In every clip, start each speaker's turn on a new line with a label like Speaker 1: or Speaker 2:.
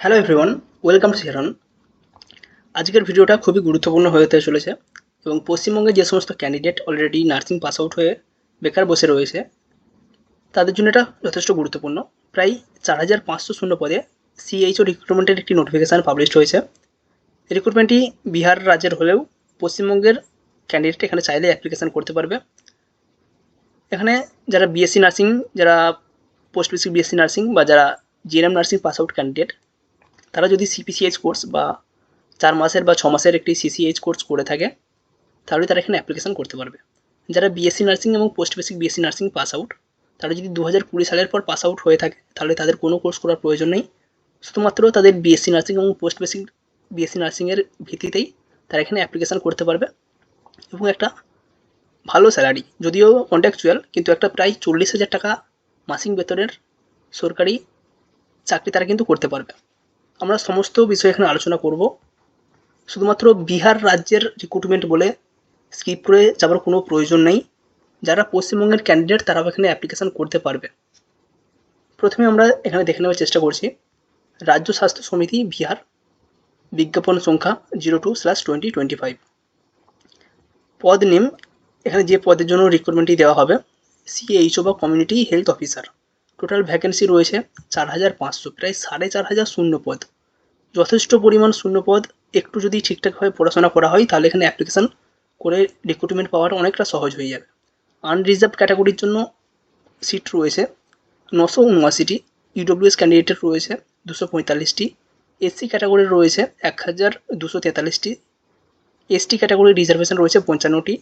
Speaker 1: Hello everyone welcome to Sharon আজকের ভিডিওটা খুবই গুরুত্বপূর্ণ হয়ে হতে চলেছে এবং পশ্চিমবঙ্গে যে সমস্ত candidate already nursing pass out হয়ে বেকার বসে রয়েছে, তাদের জন্য এটা যথেষ্ট গুরুত্বপূর্ণ। প্রায় চার হাজার পাঁচশো শূন্য পদে সিএইচও রিক্রুটমেন্টের একটি নোটিফিকেশান পাবলিশ হয়েছে। রিক্রুটমেন্টটি বিহার রাজ্যের হলেও পশ্চিমবঙ্গের ক্যান্ডিডেট এখানে চাইলে অ্যাপ্লিকেশান করতে পারবে। এখানে যারা বিএসসি নার্সিং যারা পোস্ট বেসিক বিএসসি নার্সিং বা যারা GNM nursing pass out candidate তারা যদি সিপিসিএইচ কোর্স বা চার মাসের বা ছ মাসের একটি সিসিএইচ কোর্স করে থাকে, তাহলে তারা এখানে অ্যাপ্লিকেশন করতে পারবে। যারা বিএসসি নার্সিং এবং post basic BSc nursing pass out তারা যদি দু হাজার কুড়ি সালের পর পাস আউট হয়ে থাকে, তাহলে তাদের কোনো কোর্স করার প্রয়োজন নেই। শুধুমাত্র তাদের বিএসসি নার্সিং এবং পোস্ট বেসিক বিএসসি নার্সিংয়ের ভিত্তিতেই তারা এখানে অ্যাপ্লিকেশন করতে পারবে এবং একটা ভালো স্যালারি যদিও কন্ট্যাকচুয়াল কিন্তু একটা প্রায় চল্লিশ হাজার টাকা মাসিক বেতনের সরকারি চাকরি তারা কিন্তু করতে পারবে। আমরা সমস্ত বিষয় এখানে আলোচনা করব। শুধুমাত্র বিহার রাজ্যের রিক্রুটমেন্ট বলে স্কিপ করে যাবার কোনো প্রয়োজন নেই। যারা পশ্চিমবঙ্গের ক্যান্ডিডেট তারাও এখানে অ্যাপ্লিকেশন করতে পারবে। প্রথমে আমরা এখানে দেখে নেওয়ার চেষ্টা করছি। রাজ্য স্বাস্থ্য সমিতি বিহার, বিজ্ঞাপন সংখ্যা zero two slash twenty twenty five পদ নেম, এখানে যে পদের জন্য রিক্রুটমেন্টটি দেওয়া হবে সিএইচও বা community health officer total vacancy রয়েছে চার হাজার পাঁচশো, প্রায় সাড়ে চার হাজার শূন্য পদ যথেষ্ট পরিমাণ শূন্য পদ একটু যদি ঠিকঠাকভাবে পড়াশোনা করা হয়, তাহলে এখানে অ্যাপ্লিকেশান করে রিক্রুটমেন্ট পাওয়াটা অনেকটা সহজ হয়ে যাবে। আনরিজার্ভ ক্যাটাগরির জন্য সিট রয়েছে নশো উনআশিটি ইডব্লিউএস ক্যান্ডিডেটের রয়েছে দুশো পঁয়তাল্লিশটি এসসি ক্যাটাগরির রয়েছে এক হাজার দুশো তেতাল্লিশটি এসটি ক্যাটাগরির রিজার্ভেশন রয়েছে পঞ্চান্নটি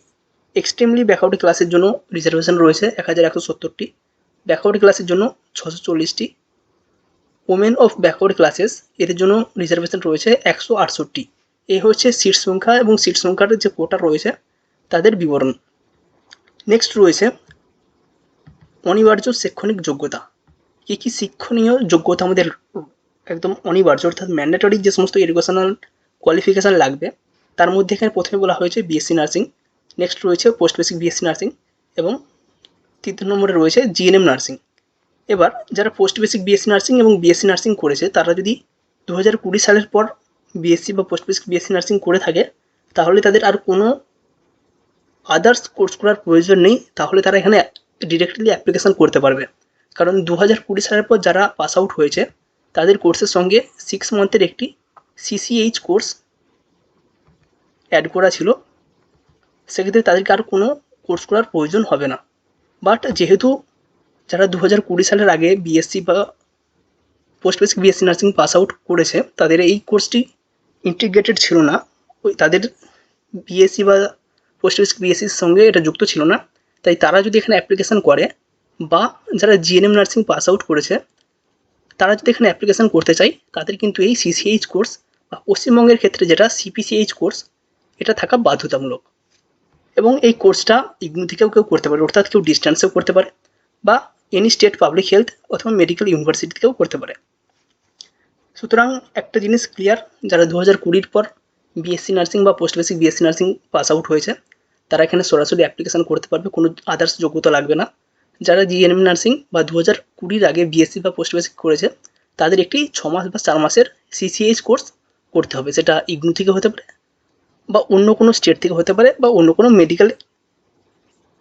Speaker 1: এক্সট্রিমলি ব্যাকআউট ক্লাসের জন্য রিজার্ভেশন রয়েছে এক হাজার একশো সত্তরটি। ব্যাকওয়ার্ড ক্লাসের জন্য ছশো চল্লিশটি। ওমেন অফ ব্যাকওয়ার্ড ক্লাসেস এদের জন্য রিজার্ভেশন রয়েছে একশো আটষট্টি। এই হচ্ছে সিট সংখ্যা এবং সিট সংখ্যার যে কোটা রয়েছে, তাদের বিবরণ। নেক্সট রয়েছে অনিবার্য শৈক্ষণিক যোগ্যতা। কী কী শিক্ষণীয় যোগ্যতা আমাদের একদম অনিবার্য, অর্থাৎ ম্যান্ডেটরি যে সমস্ত এডুকেশনাল কোয়ালিফিকেশান লাগবে, তার মধ্যে এখানে প্রথমে বলা হয়েছে বিএসসি নার্সিং নেক্সট রয়েছে পোস্ট বেসিক বিএসসি নার্সিং এবং তৃতীয় নম্বরে রয়েছে জিএনএম নার্সিং এবার যারা পোস্ট বেসিক বিএসসি নার্সিং এবং বিএসসি নার্সিং করেছে, তারা যদি দু হাজার কুড়ি সালের পর বিএসসি বা পোস্ট বেসিক বিএসসি নার্সিং করে থাকে, তাহলে তাদের আর কোনো আদার্স কোর্স করার প্রয়োজন নেই, তাহলে তারা এখানে ডিরেক্টলি অ্যাপ্লিকেশান করতে পারবে। কারণ দু হাজার কুড়ি সালের পর যারা পাস আউট হয়েছে, তাদের কোর্সের সঙ্গে সিক্স মান্থের একটি সিসিএইচ কোর্স অ্যাড করা ছিল। সেক্ষেত্রে তাদেরকে আর কোনো কোর্স করার প্রয়োজন হবে না। বাট যেহেতু যারা দু হাজার কুড়ি সালের আগে বিএসসি বা post basic BSc nursing pass out করেছে, তাদের এই কোর্সটি ইন্টিগ্রেটেড ছিল না। ওই তাদের বিএসসি বা পোস্ট বেসিক বিএসসির সঙ্গে এটা যুক্ত ছিল না। তাই তারা যদি এখানে অ্যাপ্লিকেশান করে বা যারা জিএনএম নার্সিং পাস আউট করেছে, তারা যদি এখানে অ্যাপ্লিকেশান করতে চায়, তাদের কিন্তু এই সিসিএইচ কোর্স বা পশ্চিমবঙ্গের ক্ষেত্রে যেটা সিপিসিএইচ কোর্স এটা থাকা বাধ্যতামূলক। এবং এই কোর্সটা ইগনু থেকেও কেউ করতে পারে, অর্থাৎ কেউ ডিস্টেন্সেও করতে পারে বা এনি স্টেট পাবলিক হেলথ অথবা মেডিকেল ইউনিভার্সিটি থেকেও করতে পারে। সুতরাং একটা জিনিস ক্লিয়ার যারা দু হাজার কুড়ির পর বিএসসি নার্সিং বা post basic BSc nursing pass out হয়েছে, তারা এখানে সরাসরি অ্যাপ্লিকেশান করতে পারবে, কোনো আদার্স যোগ্যতা লাগবে না। যারা জিএনএম নার্সিং বা দু হাজার কুড়ির আগে বিএসসি বা পোস্ট বেসিক করেছে, তাদের একটি ছ মাস বা চার মাসের সিসিএইচ কোর্স করতে হবে সেটা ইগনু থেকে হতে পারে। বা অন্য কোনো স্টেট থেকে হতে পারে বা অন্য কোনো মেডিকেল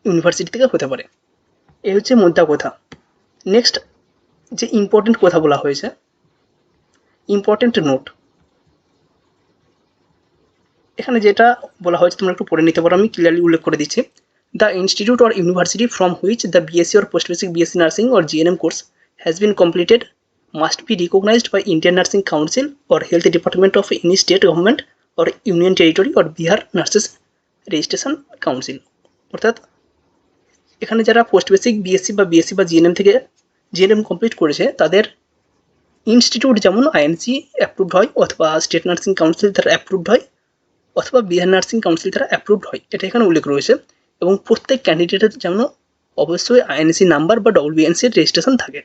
Speaker 1: ইউনিভার্সিটি থেকে হতে পারে। এই হচ্ছে মোদ্দা কথা। নেক্সট যে ইম্পর্টেন্ট কথা বলা হয়েছে ইম্পর্টেন্ট নোট এখানে যেটা বলা হয়েছে, তোমরা একটু পড়ে নিতে পারো, আমি ক্লিয়ারলি উল্লেখ করে দিচ্ছি। The institute or university from which the BSc or post basic BSc nursing or GNM course has been completed must be recognised by Indian nursing council or health department of any state government or union territory or Bihar nurses registration council অর্থাৎ এখানে যারা post basic BSc বা BSc বা GNM থেকে GNM complete করেছে, তাদের institute যেমন INC approved হয় অথবা স্টেট নার্সিং কাউন্সিল দ্বারা অ্যাপ্রুভড হয় অথবা বিহার নার্সিং কাউন্সিল দ্বারা অ্যাপ্রুভড হয়, এটা এখানে উল্লেখ রয়েছে। এবং প্রত্যেক ক্যান্ডিডেটের যেমন অবশ্যই আইএনসি নাম্বার বা ডব্লিউএনসির রেজিস্ট্রেশন থাকে।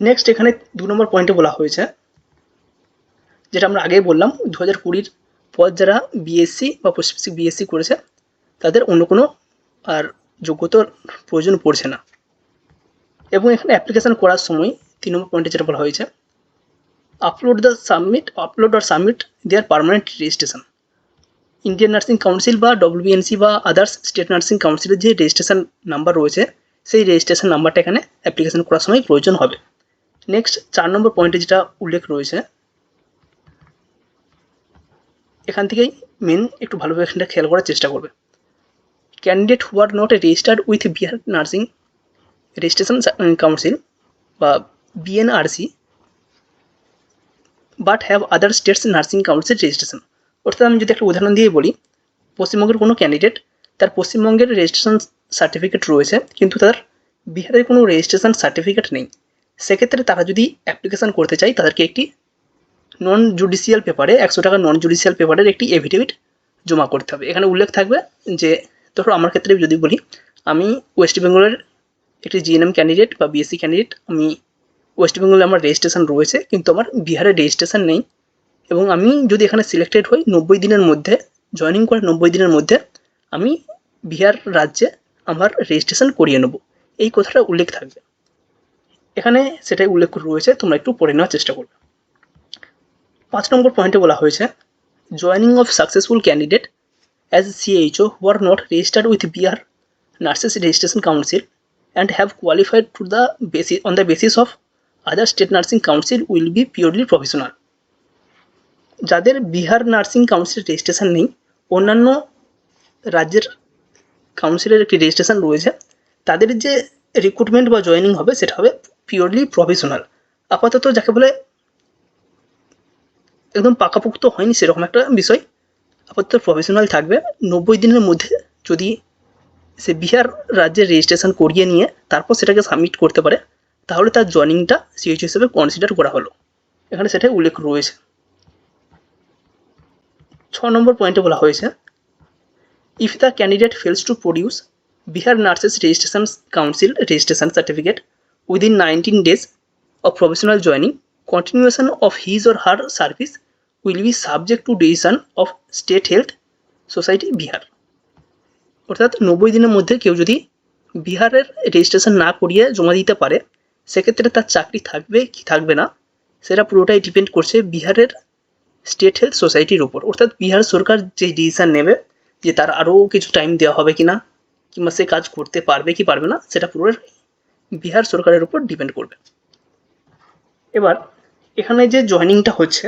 Speaker 1: নেক্সট এখানে দু নম্বর পয়েন্টে বলা হয়েছে যেটা আমরা আগেই বললাম দু হাজার কুড়ির পর যারা বিএসসি বা পোস্ট বিএসসি করেছে, তাদের অন্য কোনো আর যোগ্যতার প্রয়োজন পড়ছে না। এবং এখানে অ্যাপ্লিকেশান করার সময় তিন নম্বর পয়েন্টে যেটা বলা হয়েছে upload the submit upload R submit there permanent registration Indian nursing council বা ডব্লিউবিএনসি বা আদার্স স্টেট নার্সিং কাউন্সিলের যে রেজিস্ট্রেশন নাম্বার রয়েছে, সেই রেজিস্ট্রেশন নাম্বারটা এখানে অ্যাপ্লিকেশন করার সময় প্রয়োজন হবে। নেক্সট চার নম্বর পয়েন্টে যেটা উল্লেখ রয়েছে এখান থেকেই মেন একটু ভালোভাবে এখানটা খেয়াল করার চেষ্টা করবে। Candidate who are not registered with Bihar nursing registration council বা BNRC but have other states nursing council registration অর্থাৎ আমি যদি একটা উদাহরণ দিয়ে বলি, পশ্চিমবঙ্গের কোনো ক্যান্ডিডেট তার পশ্চিমবঙ্গের রেজিস্ট্রেশন সার্টিফিকেট রয়েছে, কিন্তু তার বিহারের কোনো রেজিস্ট্রেশন সার্টিফিকেট নেই। সেক্ষেত্রে তারা যদি অ্যাপ্লিকেশন করতে চায়, তাদেরকে একটি নন জুডিশিয়াল পেপারে একশো টাকা নন জুডিশিয়াল পেপারের একটি এফিডেভিট জমা করতে হবে। এখানে উল্লেখ থাকবে যে, ধরো আমার ক্ষেত্রে যদি বলি, আমি ওয়েস্ট বেঙ্গলের একটি জিএনএম ক্যান্ডিডেট বা বিএসসি ক্যান্ডিডেট আমি ওয়েস্ট বেঙ্গলে আমার রেজিস্ট্রেশন রয়েছে, কিন্তু আমার বিহারে রেজিস্ট্রেশন নেই। এবং আমি যদি এখানে সিলেক্টেড হই, নব্বই দিনের মধ্যে জয়েনিং করে নব্বই দিনের মধ্যে, আমি বিহার রাজ্যে আমার রেজিস্ট্রেশন করিয়ে নেব। এই কথাটা উল্লেখ থাকবে। এখানে সেটাই উল্লেখ রয়েছে, তোমরা একটু পড়ে নেওয়ার চেষ্টা করবে। পাঁচ নম্বর পয়েন্টে বলা হয়েছে joining of successful candidate as CHO who are not registered with Bihar nurses registration council and have qualified to the basis on the basis of other state nursing council will be purely professional যাদের Bihar nursing council registration নেই, অন্যান্য রাজ্যের কাউন্সিলের একটি registration রয়েছে, তাদের যে recruitment বা জয়েনিং হবে, সেটা হবে পিওরলি প্রফেশনাল আপাতত যাকে বলে একদম পাকাপোক্ত হয়নি সেরকম একটা বিষয়। আপাতত প্রফেশনাল থাকবে। নব্বই দিনের মধ্যে যদি সে বিহার রাজ্যের রেজিস্ট্রেশন করিয়ে নিয়ে তারপর সেটাকে সাবমিট করতে পারে, তাহলে তার জয়নিংটা সিএইচ হিসেবে কনসিডার করা হলো। এখানে সেটাই উল্লেখ রয়েছে। ছ নম্বর পয়েন্টে বলা হয়েছে if the candidate fails to produce Bihar nurses registration council registration certificate within nineteen days of professional joining continuation of his or her service will be subject to decision of state health society Bihar অর্থাৎ নব্বই দিনের মধ্যে কেউ যদি বিহারের registration না করিয়ে জমা দিতে পারে, সেক্ষেত্রে তার চাকরি থাকবে কি থাকবে না, সেটা পুরোটাই ডিপেন্ড করছে বিহারের স্টেট হেলথ সোসাইটির উপর। অর্থাৎ বিহার সরকার যে ডিসিশান নেবে যে তার আরও কিছু টাইম দেওয়া হবে কি না কিংবা সে কাজ করতে পারবে কি পারবে না, সেটা পুরো বিহার সরকারের উপর ডিপেন্ড করবে। এবার এখানে যে জয়নিংটা হচ্ছে,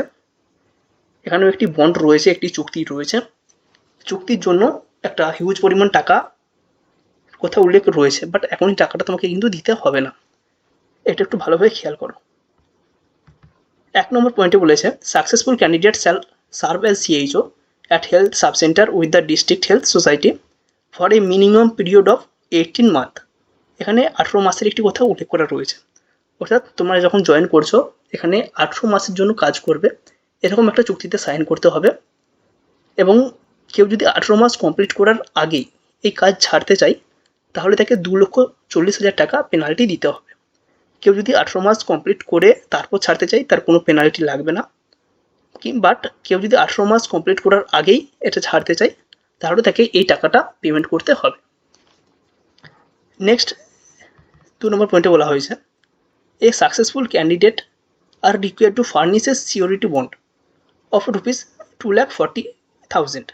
Speaker 1: এখানেও একটি বন্ড রয়েছে, একটি চুক্তি রয়েছে। চুক্তির জন্য একটা হিউজ পরিমাণ টাকা কোথাও উল্লেখ রয়েছে বাট এখনই টাকাটা তোমাকে কিন্তু দিতে হবে না। এটা একটু ভালোভাবে খেয়াল করো। এক নম্বর পয়েন্টে বলেছে successful candidate shall serve as CHO at health sub centre with the district health society for a minimum period of eighteen month এখানে আঠেরো মাসের একটি কথা উল্লেখ করা রয়েছে। অর্থাৎ তোমরা যখন জয়েন করছ, এখানে আঠেরো মাসের জন্য কাজ করবে। এরকম একটা চুক্তিতে সাইন করতে হবে। এবং কেউ যদি আঠেরো মাস কমপ্লিট করার আগেই এই কাজ ছাড়তে চায়, তাহলে তাকে দু লক্ষ চল্লিশ হাজার টাকা পেনাল্টি দিতে হবে। কেউ যদি আঠেরো মাস কমপ্লিট করে তারপর ছাড়তে চায়, তার কোনো পেনাল্টি লাগবে না। বাট কেউ যদি আঠেরো মাস কমপ্লিট করার আগেই এটা ছাড়তে চায়, তাহলে তাকে এই টাকাটা পেমেন্ট করতে হবে। নেক্সট দু নম্বর পয়েন্টে বলা হয়েছে। A successful candidate are required to furnish a surety bond of rupees two lakh forty thousand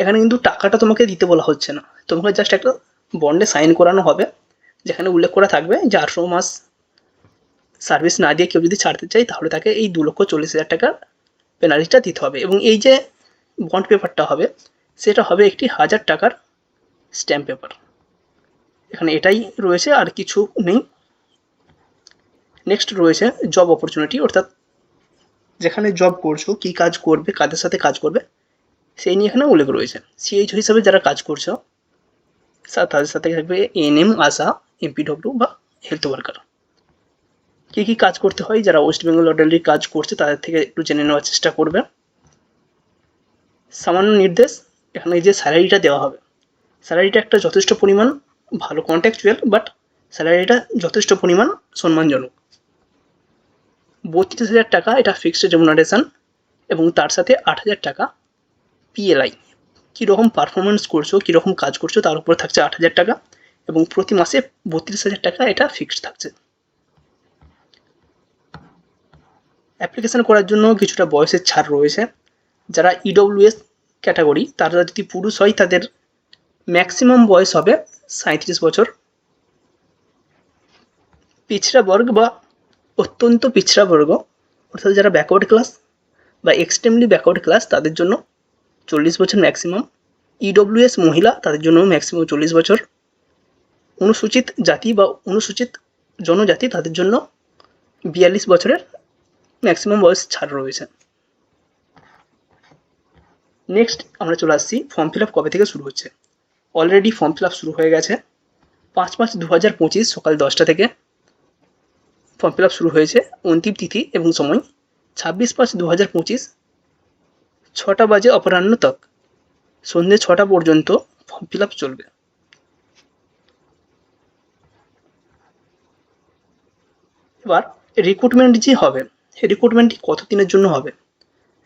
Speaker 1: এখানে কিন্তু টাকাটা তোমাকে দিতে বলা হচ্ছে না। তোমাকে জাস্ট একটা বন্ডে সাইন করানো হবে, যেখানে উল্লেখ করা থাকবে যে আঠেরো মাস সার্ভিস না দিয়ে কেউ যদি ছাড়তে চায়, তাহলে তাকে এই দু লক্ষ চল্লিশ হাজার টাকার পেনাল্টিটা দিতে হবে। এবং এই যে বন্ড পেপারটা হবে, সেটা হবে একটি হাজার টাকার স্ট্যাম্প পেপার এখানে এটাই রয়েছে, আর কিছু নেই। নেক্সট রয়েছে জব অপরচুনিটি অর্থাৎ যেখানে জব করছ, কী কাজ করবে, কাদের সাথে কাজ করবে, সেই নিয়ে এখানে উল্লেখ রয়েছে। সিএইচ হিসাবে যারা কাজ করছ তাদের সাথে থাকবে এনএম আশা এমপিডব্লিউ বা হেলথ ওয়ার্কার কী কী কাজ করতে হয়, যারা ওয়েস্ট বেঙ্গল অলরেডি কাজ করছে, তাদের থেকে একটু জেনে নেওয়ার চেষ্টা করবে। সামান্য নির্দেশ, এখানে যে স্যালারিটা দেওয়া হবে। স্যালারিটা একটা যথেষ্ট পরিমাণ ভালো কন্ট্যাকচুয়াল বাট স্যালারিটা যথেষ্ট পরিমাণ সম্মানজনক। বত্রিশ হাজার টাকা এটা ফিক্সড রেমুনারেশন এবং তার সাথে আট হাজার টাকা পিএলআই কীরকম পারফরমেন্স করছ, কীরকম কাজ করছ, তার উপর থাকছে আট হাজার টাকা এবং প্রতি মাসে বত্রিশ হাজার টাকা এটা ফিক্সড থাকছে। অ্যাপ্লিকেশন করার জন্য কিছুটা বয়সের ছাড় রয়েছে। যারা ইডব্লিউএস ক্যাটাগরি তারা যদি পুরুষ হয়, তাদের ম্যাক্সিমাম বয়স হবে সাঁত্রিশ বছর। পিছড়া বর্গ বা অত্যন্ত পিছড়া বর্গ অর্থাৎ যারা ব্যাকওয়ার্ড ক্লাস বা এক্সট্রিমলি ব্যাকওয়ার্ড ক্লাস তাদের জন্য চল্লিশ বছর ম্যাক্সিমাম ইডব্লিউএস মহিলা, তাদের জন্য ম্যাক্সিমাম চল্লিশ বছর। অনুসূচিত জাতি বা অনুসূচিত জনজাতি, তাদের জন্য বিয়াল্লিশ বছরের ম্যাক্সিমাম বয়স ছাড় রয়েছে। নেক্সট আমরা চলে আসছি ফর্ম ফিল আপ কবে থেকে শুরু হচ্ছে? অলরেডি ফর্ম ফিল আপ শুরু হয়ে গেছে। পাঁচ পাঁচ দু হাজার পঁচিশ, সকাল দশটা থেকে। ফর্ম ফিল শুরু হয়েছে অন্তিম তিথি এবং সময় ছাব্বিশ পাঁচ দু হাজার পঁচিশ ছটা বাজে অপরাহ্ন তক। সন্ধ্যে ছটা পর্যন্ত ফর্ম ফিল চলবে। এবার রিক্রুটমেন্ট যে হবে রিক্রুটমেন্টটি কত দিনের জন্য হবে?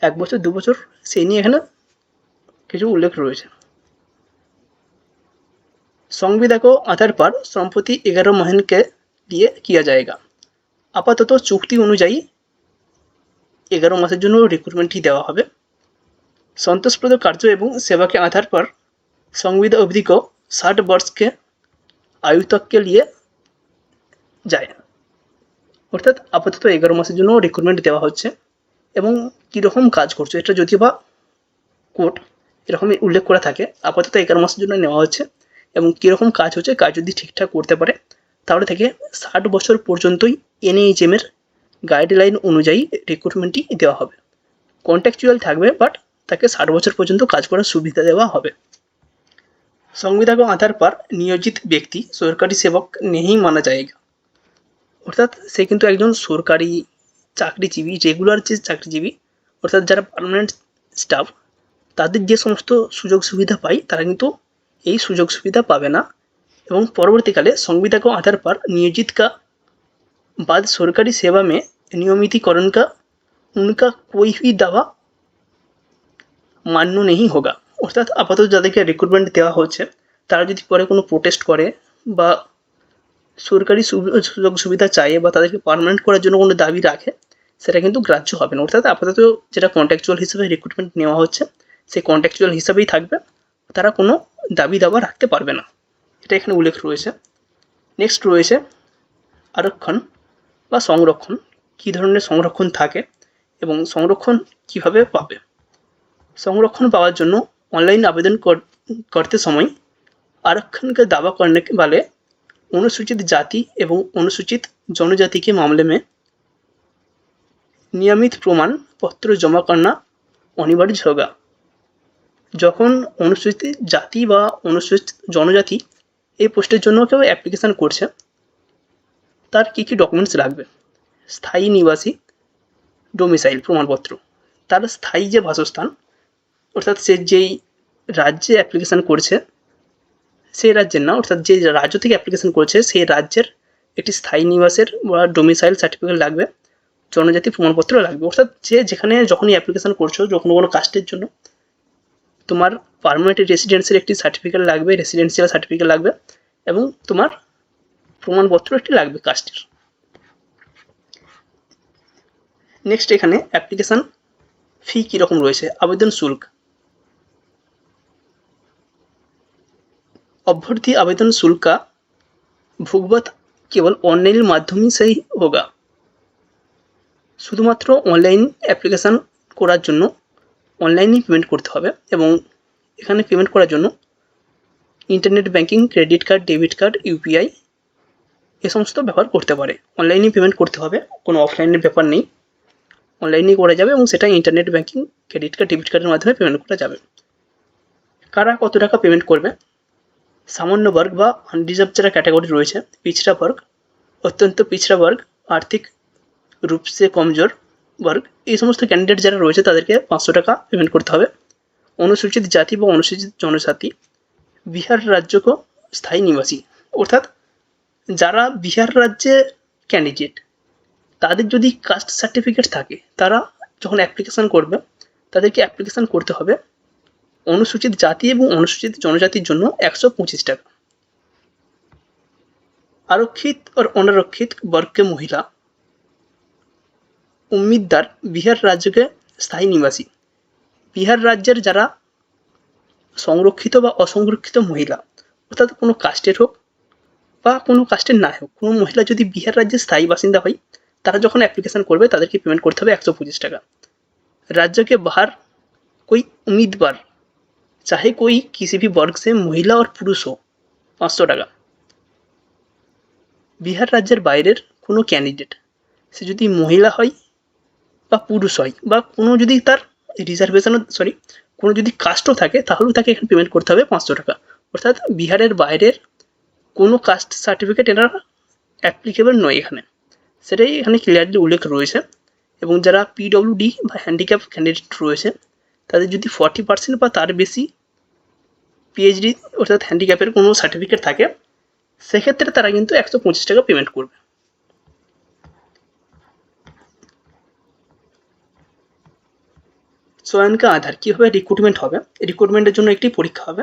Speaker 1: এক বছর, দু বছর, সেই নিয়ে এখানে কিছু উল্লেখ রয়েছে। সংবিধাক আধার পার সম্প্রতি এগারো মহিনকে দিয়ে কিয়া জায়গা। আপাতত চুক্তি অনুযায়ী এগারো মাসের জন্য রিক্রুটমেন্টটি দেওয়া হবে সন্তোষপ্রদ কার্য এবং সেবাকে आधार पर संविदा अवधि को साठ वर्ष के आयु तक के लिए যায় অর্থাৎ আপাতত এগারো মাসের জন্য রিক্রুটমেন্ট দেওয়া হচ্ছে এবং কীরকম কাজ করছো এটা যদিও বা কোর্ট এরকমই উল্লেখ করা থাকে আপাতত এগারো মাসের জন্য নেওয়া হচ্ছে এবং কীরকম কাজ হচ্ছে কাজ যদি ঠিকঠাক করতে পারে তাহলে থেকে ষাট বছর পর্যন্তই এনএইচএমের গাইডলাইন অনুযায়ী রিক্রুটমেন্টটি দেওয়া হবে। কন্ট্যাকচুয়াল থাকবে বাট তাকে ষাট বছর পর্যন্ত কাজ করার সুবিধা দেওয়া হবে। সংবিধান আধার পর নিয়োজিত ব্যক্তি সরকারি সেবক নেই মানা যায়গা। অর্থাৎ সে কিন্তু একজন সরকারি চাকরিজীবী রেগুলার যে চাকরিজীবী, অর্থাৎ যারা পারমানেন্ট স্টাফ তাদের যে সমস্ত সুযোগ সুবিধা পায়, তারা কিন্তু এই সুযোগ সুবিধা পাবে না। এবং পরবর্তীকালে সংবিধান আধার পর নিয়োজিত কা बाद सरकारी सेवा में नियमितीकरण का उनका कोई भी दावा মান্য নেই হোগা অর্থাৎ আপাতত যাদেরকে রিক্রুটমেন্ট দেওয়া হচ্ছে তারা যদি পরে কোনো প্রোটেস্ট করে বা সরকারি সুবি- সুযোগ সুবিধা চায় বা তাদেরকে পার্মানেন্ট করার জন্য কোনো দাবি রাখে সেটা কিন্তু গ্রাহ্য হবে না অর্থাৎ আপাতত যেটা কন্ট্যাকচুয়াল হিসেবে রিক্রুটমেন্ট নেওয়া হচ্ছে সেই কন্ট্যাকচুয়াল হিসাবেই থাকবে তারা কোনো দাবি দাবা রাখতে পারবে না এটা এখানে উল্লেখ রয়েছে নেক্সট রয়েছে আরক্ষণ বা সংরক্ষণ, কি ধরনের সংরক্ষণ থাকে এবং সংরক্ষণ কীভাবে পাবে? সংরক্ষণ পাওয়ার জন্য অনলাইন আবেদন করতে সময় আরক্ষণকে দাবা করলে বলে অনুসূচিত জাতি এবং অনুসূচিত জনজাতিকে মামলে মে নিয়মিত প্রমাণপত্র জমা করা অনিবার্য হোগা। যখন অনুসূচিত জাতি বা অনুসূচিত জনজাতি এই পোস্টের জন্য কেউ অ্যাপ্লিকেশান করছে তার কী কী ডকুমেন্টস লাগবে? স্থায়ী নিবাসী ডোমিসাইল প্রমাণপত্র। তার স্থায়ী যে বাসস্থান, অর্থাৎ সে যেই রাজ্যে অ্যাপ্লিকেশান করছে, সেই রাজ্যের না অর্থাৎ যে রাজ্য থেকে অ্যাপ্লিকেশান করছে, সেই রাজ্যের একটি স্থায়ী নিবাসের বা ডোমিসাইল সার্টিফিকেট লাগবে, জনজাতি প্রমাণপত্র লাগবে। অর্থাৎ যে যেখানে যখনই অ্যাপ্লিকেশান করছ, যখন কোনো কাস্টের জন্য, তোমার পারমানেন্ট রেসিডেন্সের একটি সার্টিফিকেট লাগবে রেসিডেন্সিয়াল সার্টিফিকেট লাগবে, এবং তোমার প্রমাণপত্র একটি লাগবে কাজটির নেক্সট এখানে অ্যাপ্লিকেশান ফি কীরকম রয়েছে? আবেদন শুল্ক। অভ্যর্থী আবেদন শুল্ক ভুগবত কেবল অনলাইনের মাধ্যমে সেই হোগা শুধুমাত্র অনলাইন অ্যাপ্লিকেশান করার জন্য অনলাইনেই পেমেন্ট করতে হবে এবং এখানে পেমেন্ট করার জন্য internet banking credit card debit card UPI এ সমস্ত ব্যবহার করতে পারে। অনলাইনেই পেমেন্ট করতে হবে, কোনো অফলাইনের ব্যাপার নেই। অনলাইনেই করা যাবে এবং সেটা internet banking credit card debit কার্ডের মাধ্যমে পেমেন্ট করা যাবে। কারা কত টাকা পেমেন্ট করবে? সামান্য বর্গ বা আনরিজার্ভ যারা ক্যাটাগরি রয়েছে, পিছড়া বর্গ অত্যন্ত পিছড়া বর্গ আর্থিক রূপসে কমজোর বর্গ এই সমস্ত ক্যান্ডিডেট যারা রয়েছে তাদেরকে পাঁচশো টাকা পেমেন্ট করতে হবে। অনুসূচিত জাতি বা অনুসূচিত জনজাতি, বিহার রাজ্যকে স্থায়ী নিবাসী। অর্থাৎ যারা বিহার রাজ্যে ক্যান্ডিডেট তাদের যদি কাস্ট সার্টিফিকেট থাকে, তারা যখন অ্যাপ্লিকেশান করবে, তাদেরকে অ্যাপ্লিকেশান করতে হবে অনুসূচিত জাতি এবং অনুসূচিত জনজাতির জন্য একশো পঁচিশ টাকা। আরক্ষিত আর অনারক্ষিত বর্গে মহিলা উম্মিদার বিহার রাজ্যকে স্থায়ী নিবাসী। বিহার রাজ্যের যারা সংরক্ষিত বা অসংরক্ষিত মহিলা, অর্থাৎ কোনো কাস্টের হোক বা কোনো কাস্টের না হোক কোনো মহিলা যদি বিহার রাজ্যের স্থায়ী বাসিন্দা হয় তারা যখন অ্যাপ্লিকেশন করবে তাদেরকে পেমেন্ট করতে হবে একশো পঁচিশ টাকা राज्य के बाहर कोई उम्मीदवार चाहे कोई किसी भी वर्ग से महिला और पुरुष हो পাঁচশো টাকা বিহার রাজ্যের বাইরের কোনো ক্যান্ডিডেট সে যদি মহিলা হয় বা পুরুষ হয় বা কোনো যদি তার রিজার্ভেশনও সরি কোনো যদি কাস্টও থাকে তাহলেও তাকে এখানে পেমেন্ট করতে হবে পাঁচশো টাকা অর্থাৎ বিহারের বাইরের কোনো কাস্ট সার্টিফিকেট এনার অ্যাপ্লিকেবল নয় এখানে। সেটাই এখানে ক্লিয়ারলি উল্লেখ রয়েছে এবং যারা পিডব্লিউডি বা হ্যান্ডিক্যাপ ক্যান্ডিডেট রয়েছে, তাদের যদি ফর্টি পার্সেন্ট বা তার বেশি পিএইচডি অর্থাৎ হ্যান্ডিক্যাপের কোনো সার্টিফিকেট থাকে, সেক্ষেত্রে তারা কিন্তু একশো পঁচিশ টাকা পেমেন্ট করবে। সোয়ানকা আধার, কীভাবে রিক্রুটমেন্ট হবে? রিক্রুটমেন্টের জন্য একটি পরীক্ষা হবে।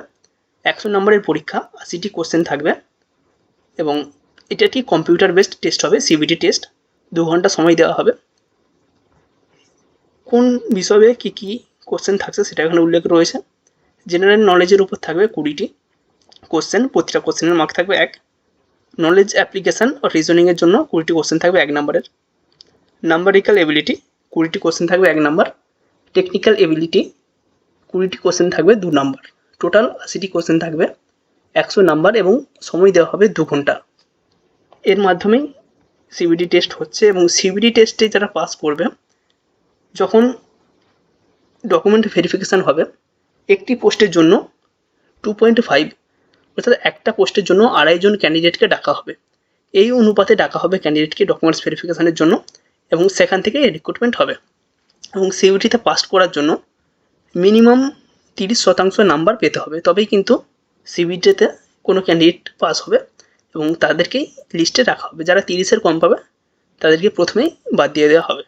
Speaker 1: একশো নম্বরের পরীক্ষা, আশিটি কোশ্চেন থাকবে। এবং এটা একটি কম্পিউটার বেসড টেস্ট হবে? সিবিটি টেস্ট দু ঘণ্টা সময় দেওয়া হবে। কোন বিষয়ে কী কী কোশ্চেন থাকছে সেটা এখানে উল্লেখ রয়েছে। জেনারেল নলেজের উপর থাকবে কুড়িটি কোশ্চেন প্রতিটা কোশ্চেনের মার্ক থাকবে এক। নলেজ অ্যাপ্লিকেশান ও রিজনিংয়ের জন্য কুড়িটি কোশ্চেন থাকবে এক নম্বরের নাম্বারিক্যাল এবিলিটি কুড়িটি কোশ্চেন থাকবে এক নম্বর টেকনিক্যাল এবিলিটি কুড়িটি কোশ্চেন থাকবে দু নম্বর টোটাল আশিটি কোশ্চেন থাকবে। একশো নাম্বার এবং সময় দেওয়া হবে দু ঘণ্টা। এর মাধ্যমেই সিবিডি টেস্ট হচ্ছে এবং সিবিডি টেস্টে যারা পাস করবে, যখন ডকুমেন্ট ভেরিফিকেশান হবে, একটি পোস্টের জন্য টু পয়েন্ট ফাইভ অর্থাৎ একটা পোস্টের জন্য আড়াইজন ক্যান্ডিডেটকে ডাকা হবে। এই অনুপাতে ডাকা হবে ক্যান্ডিডেটকে ডকুমেন্টস ভেরিফিকেশানের জন্য এবং সেখান থেকে রিক্রুটমেন্ট হবে। এবং সিইউটিতে পাস করার জন্য মিনিমাম তিরিশ শতাংশ নাম্বার পেতে হবে। তবেই কিন্তু সিবিটিতে কোনো ক্যান্ডিডেট পাস হবে এবং তাদেরকেই লিস্টে রাখা হবে। যারা তিরিশের কম পাবে, তাদেরকে প্রথমেই বাদ দিয়ে দেওয়া হবে।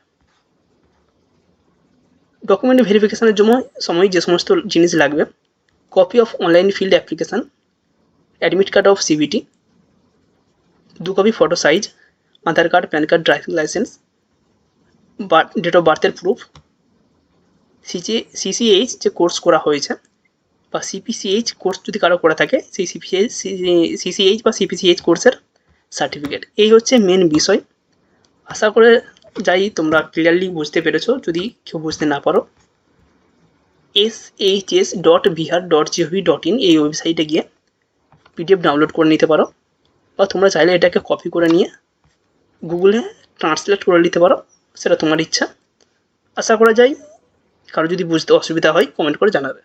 Speaker 1: ডকুমেন্ট ভেরিফিকেশানের জন্য সময় যে সমস্ত জিনিস লাগবে copy of online filled application admit card of CBT দু copy photo size Aadhaar card PAN card driving licence date of বার্থের proof CC CCH যে কোর্স করা হয়েছে বা সিপিসিএইচ কোর্স যদি কারও করে থাকে, সেই সিপিএইচ সিসিএইচ বা সিপিসিএইচ কোর্সের সার্টিফিকেট এই হচ্ছে মেন বিষয়। আশা করে যাই তোমরা ক্লিয়ারলি বুঝতে পেরেছ, যদি কেউ বুঝতে না পারো S H S dot Bihar dot G O V dot in এই ওয়েবসাইটে গিয়ে পিডিএফ ডাউনলোড করে নিতে পারো, বা তোমরা চাইলে এটাকে কপি করে নিয়ে গুগলে ট্রান্সলেট করে নিতে পারো, সেটা তোমার ইচ্ছা। আশা করা যায়, কারও যদি বুঝতে অসুবিধা হয় কমেন্ট করে জানাবে।